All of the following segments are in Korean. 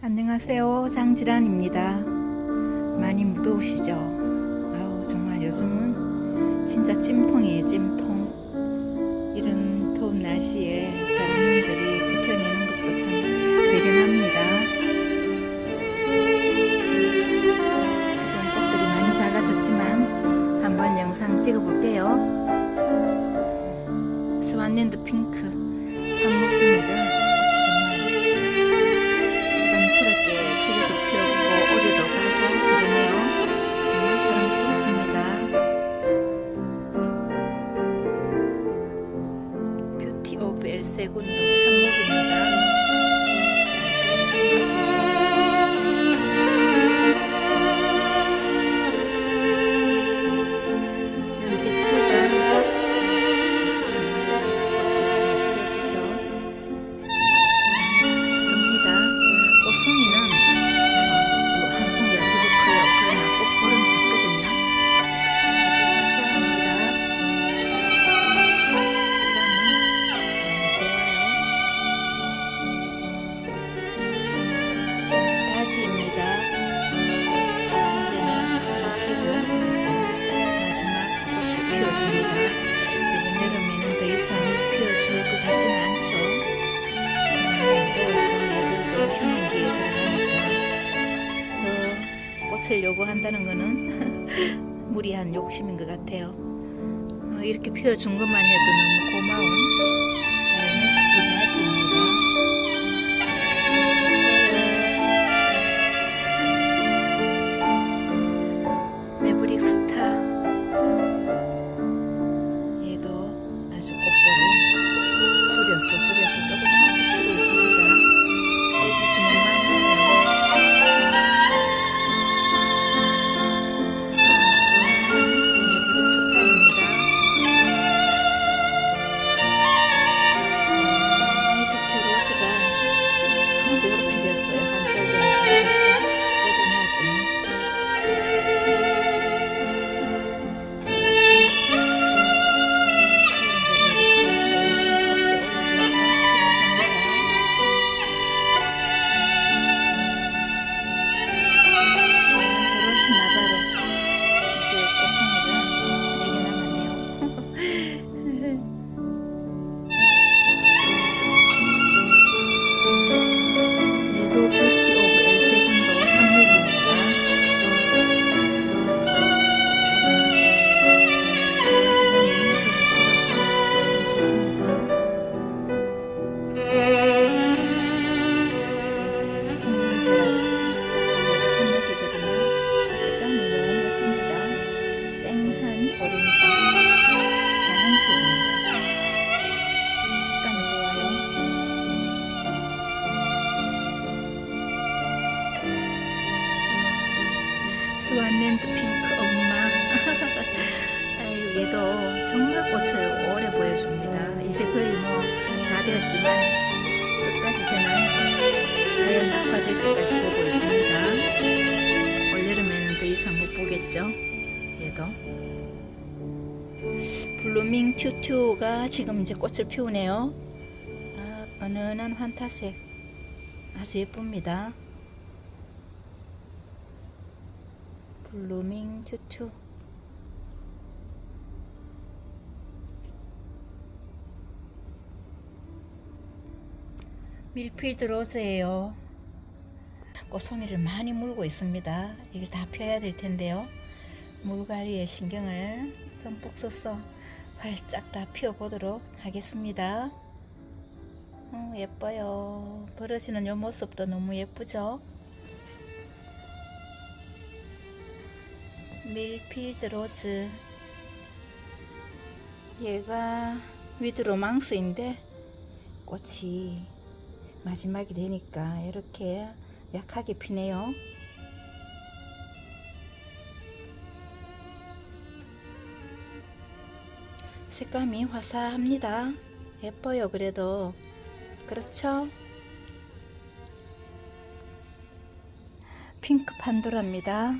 안녕하세요. 장지란입니다. 많이 무더우시죠? 아우, 정말 요즘은 진짜 찜통이에요, 찜통. 이런 더운 날씨에 자라님들이 버텨내는 것도 참 대견합니다. 지금 꽃들이 많이 작아졌지만 한번 영상 찍어볼게요. 스완랜드 핑크 산목동 엘세군도 산목입니다. 한다는 거는 무리한 욕심인 것 같아요. 어, 이렇게 피워준 것만 해도 너무 고마운 얘도 정말 꽃을 오래 보여줍니다. 이제 거의 뭐 다 되었지만 끝까지 저는 자연 낙화될 때까지 보고 있습니다. 올여름에는 더 이상 못 보겠죠. 얘도 블루밍 튜튜가 지금 이제 꽃을 피우네요. 아, 은은한 환타색 아주 예쁩니다. 블루밍 튜튜 밀필드 로즈예요. 꽃송이를 많이 물고 있습니다. 이게 다 펴야 될 텐데요. 물관리에 신경을 듬뿍 써서 활짝 다 피워보도록 하겠습니다. 어, 예뻐요. 벌어지는 요 모습도 너무 예쁘죠? 밀필드 로즈 얘가 위드 로망스인데 꽃이 마지막이 되니까 이렇게 약하게 피네요. 색감이 화사합니다. 예뻐요, 그래도. 그렇죠? 핑크 판도라입니다.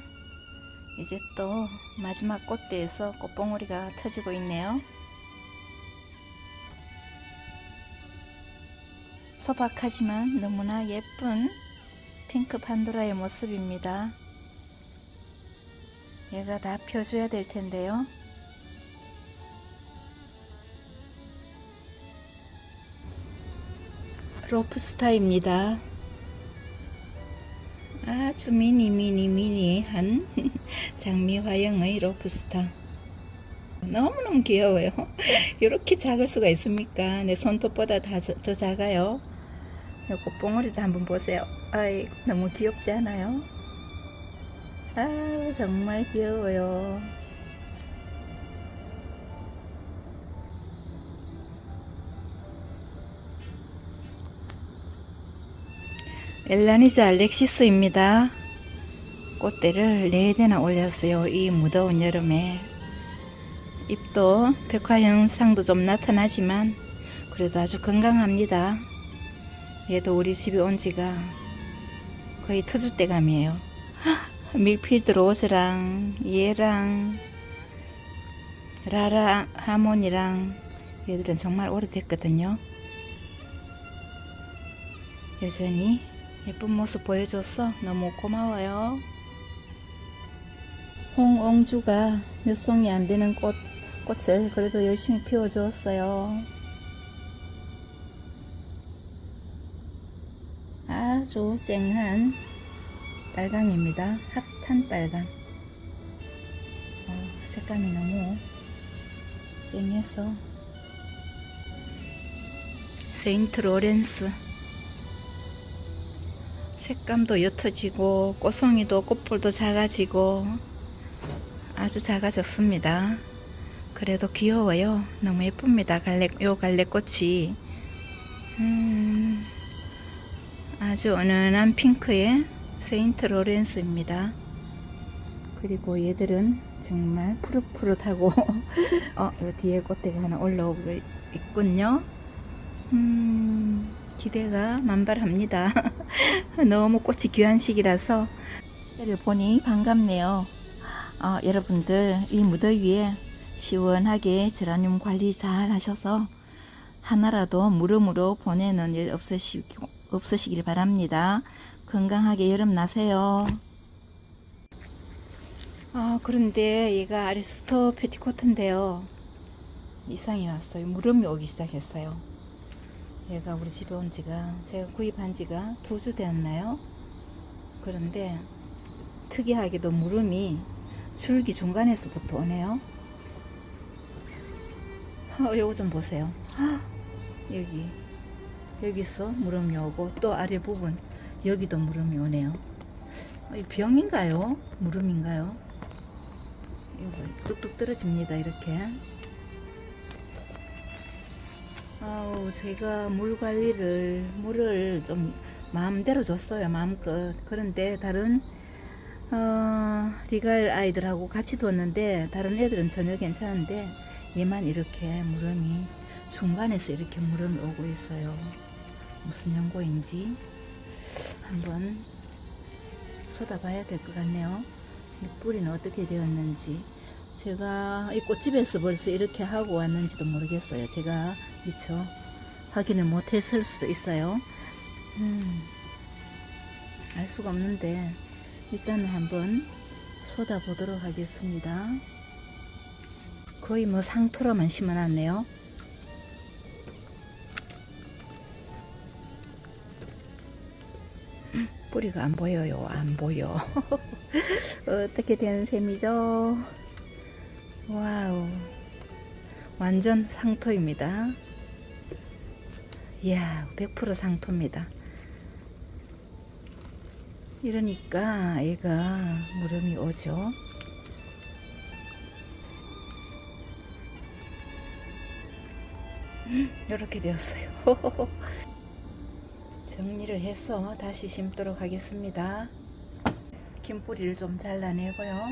이제 또 마지막 꽃대에서 꽃봉오리가 터지고 있네요. 소박하지만 너무나 예쁜 핑크 판도라의 모습입니다. 얘가 다 펴줘야 될 텐데요. 로프스타입니다. 아주 미니 미니 미니한 장미 화형의 로프스타. 너무너무 귀여워요. 이렇게 작을 수가 있습니까? 내 손톱보다 다, 저- 더 작아요. 요거 뽕어리도 한번 보세요. 아이 너무 귀엽지 않아요? 아 정말 귀여워요. 엘라니자 알렉시스입니다. 꽃대를 네 대나 올렸어요. 이 무더운 여름에. 잎도 백화현상도 좀 나타나지만 그래도 아주 건강합니다. 얘도 우리 집에 온 지가 거의 터줏대감이에요. 밀필드 로즈랑 얘랑 라라 하모니랑 얘들은 정말 오래됐거든요. 여전히 예쁜 모습 보여줘서 너무 고마워요. 홍옹주가 몇 송이 안 되는 꽃, 꽃을 그래도 열심히 피워주었어요. 아주 쨍한 빨강입니다. 핫한 빨강. 어, 색감이 너무 쨍해서 세인트 로렌스 색감도 옅어지고 꽃송이도 꽃볼도 작아지고 아주 작아졌습니다. 그래도 귀여워요. 너무 예쁩니다. 갈래 요 갈래꽃이 음, 아주 은은한 핑크의 세인트 로렌스입니다. 그리고 얘들은 정말 푸릇푸릇하고 어, 요 뒤에 꽃대가 하나 올라오고 있군요. 음, 기대가 만발합니다. 너무 꽃이 귀한 시기라서 때를 보니 반갑네요. 어, 여러분들 이 무더위에 시원하게 제라늄 관리 잘 하셔서 하나라도 무름으로 보내는 일 없으시, 없으시길 바랍니다. 건강하게 여름 나세요. 아, 그런데 얘가 아리스토 페티코트인데요. 이상이 왔어요. 무름이 오기 시작했어요. 얘가 우리 집에 온 지가 제가 구입한 지가 두 주 되었나요? 그런데 특이하게도 무름이 줄기 중간에서부터 오네요. 어, 요거 좀 보세요. 아, 여기 여기서 무름이 오고 또 아래 부분 여기도 무름이 오네요. 어, 이 병인가요? 무름인가요? 이거 뚝뚝 떨어집니다. 이렇게. 아우 제가 물 관리를 물을 좀 마음대로 줬어요 마음껏 그런데 다른 어, 리갈 아이들하고 같이 뒀는데 다른 애들은 전혀 괜찮은데 얘만 이렇게 무름이 중간에서 이렇게 무름이 오고 있어요 무슨 연고인지 한번 쏟아봐야 될 것 같네요 이 뿌리는 어떻게 되었는지 제가 이 꽃집에서 벌써 이렇게 하고 왔는지도 모르겠어요. 제가 미처 확인을 못했을 수도 있어요. 음, 알 수가 없는데 일단은 한번 쏟아 보도록 하겠습니다. 거의 뭐 상토로만 심어놨네요. 뿌리가 안 보여요. 안 보여. 어떻게 된 셈이죠? 와우. 완전 상토입니다. 이야, 100% 상토입니다. 이러니까 얘가 무름이 오죠. 이렇게 되었어요. 정리를 해서 다시 심도록 하겠습니다. 긴 뿌리를 좀 잘라내고요.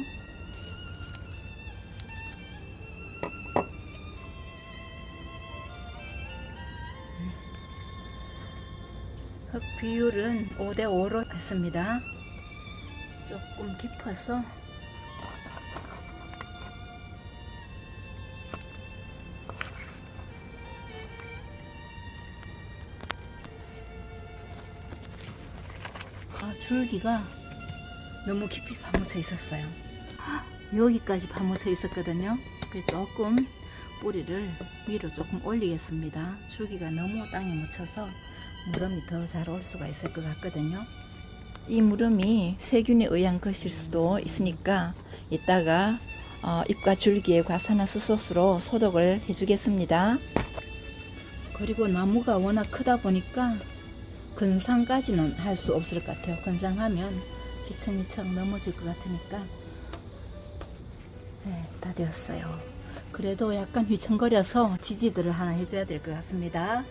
흙 비율은 5대 5로 했습니다. 조금 깊어서 줄기가 너무 깊이 파묻혀 있었어요. 여기까지 파묻혀 있었거든요. 조금 뿌리를 위로 조금 올리겠습니다. 줄기가 너무 땅에 묻혀서 무름이 더 잘 올 수가 있을 것 같거든요. 이 무름이 세균에 의한 것일 수도 있으니까 이따가 어, 잎과 줄기에 과산화 수소수로 소독을 해주겠습니다. 그리고 나무가 워낙 크다 보니까 근상까지는 할 수 없을 것 같아요. 근상하면 휘청휘청 넘어질 것 같으니까 네, 다 되었어요. 그래도 약간 휘청거려서 지지들을 하나 해줘야 될 것 같습니다.